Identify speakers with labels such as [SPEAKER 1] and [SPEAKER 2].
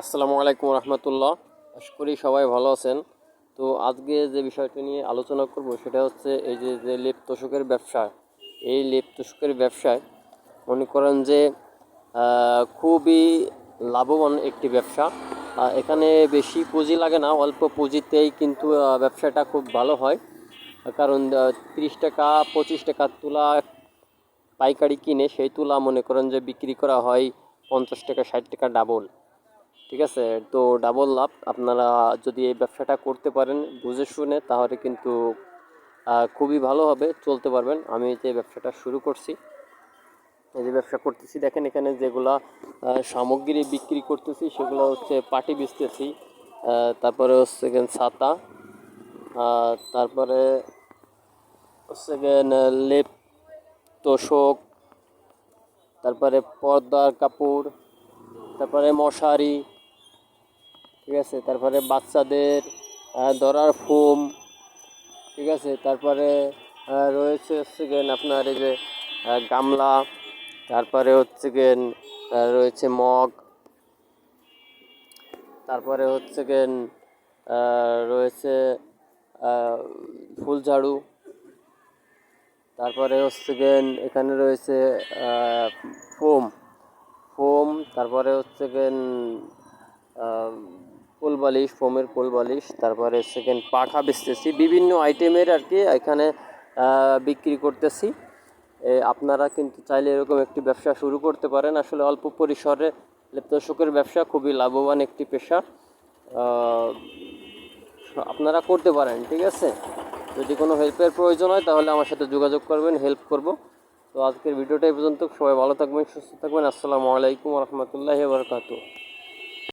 [SPEAKER 1] আসসালামু আলাইকুম রহমতুল্লাহ। আশা করি সবাই ভালো আছেন। তো আজকে যে বিষয়টি নিয়ে আলোচনা করব সেটা হচ্ছে এই যে যে লেপ তোষকের ব্যবসা, এই লেপ তোষকের ব্যবসায় মনে করেন যে খুবই লাভবান একটি ব্যবসা। এখানে বেশি পুঁজি লাগে না, অল্প পুঁজিতেই কিন্তু ব্যবসাটা খুব ভালো হয়। কারণ তিরিশ টাকা, পঁচিশ টাকা তুলা পাইকারি কিনে সেই তুলা মনে করেন যে বিক্রি করা হয় পঞ্চাশ টাকা, ষাট টাকা ডাবল ঠিক আছে? তো ডাবল লাভ আপনারা যদি এই ব্যবসাটা করতে পারেন বুঝে শুনে তাহলে কিন্তু খুবই ভালো হবে, চলতে পারবেন। আমি যে ব্যবসাটা শুরু করছি, এই যে ব্যবসা করতেছি, দেখেন এখানে যেগুলা সামগ্রী বিক্রি করতেছি, সেগুলো হচ্ছে পাটি বেচতেছি তারপরে হচ্ছে গেন ছাতা তারপরে হচ্ছে গেন লেপ, তোষক, তারপরে পর্দার কাপড়, তারপরে মশারি ঠিক আছে? তারপরে বাচ্চাদের ধরার ফোম ঠিক আছে? তারপরে রয়েছে হচ্ছে গেন আপনার এই যে গামলা, তারপরে হচ্ছে গেন রয়েছে মগ, তারপরে হচ্ছে গেন রয়েছে ফুল ঝাড়ু তারপরে হচ্ছে গেন এখানে রয়েছে ফোম ফোম তারপরে হচ্ছে গেন বালিশ ফোমের পোল বালিশ, তারপরে সেকেন্ড পাখা বেচতেছি। বিভিন্ন আইটেমের আর কি এখানে বিক্রি করতেছি। আপনারা কিন্তু চাইলে এরকম একটি ব্যবসা শুরু করতে পারেন। আসলে অল্প পরিসরে লেপ্তশোকের ব্যবসা, খুবই লাভবান একটি পেশা। আপনারা করতে পারেন, ঠিক আছে? যদি কোনো হেল্পের প্রয়োজন হয়, তাহলে আমার সাথে যোগাযোগ করবেন হেল্প করব। তো আজকের ভিডিওটা এই পর্যন্ত। সবাই ভালো থাকবেন, সুস্থ থাকবেন। আসসালামু আলাইকুম রহমতুল্লাহ বরকাতু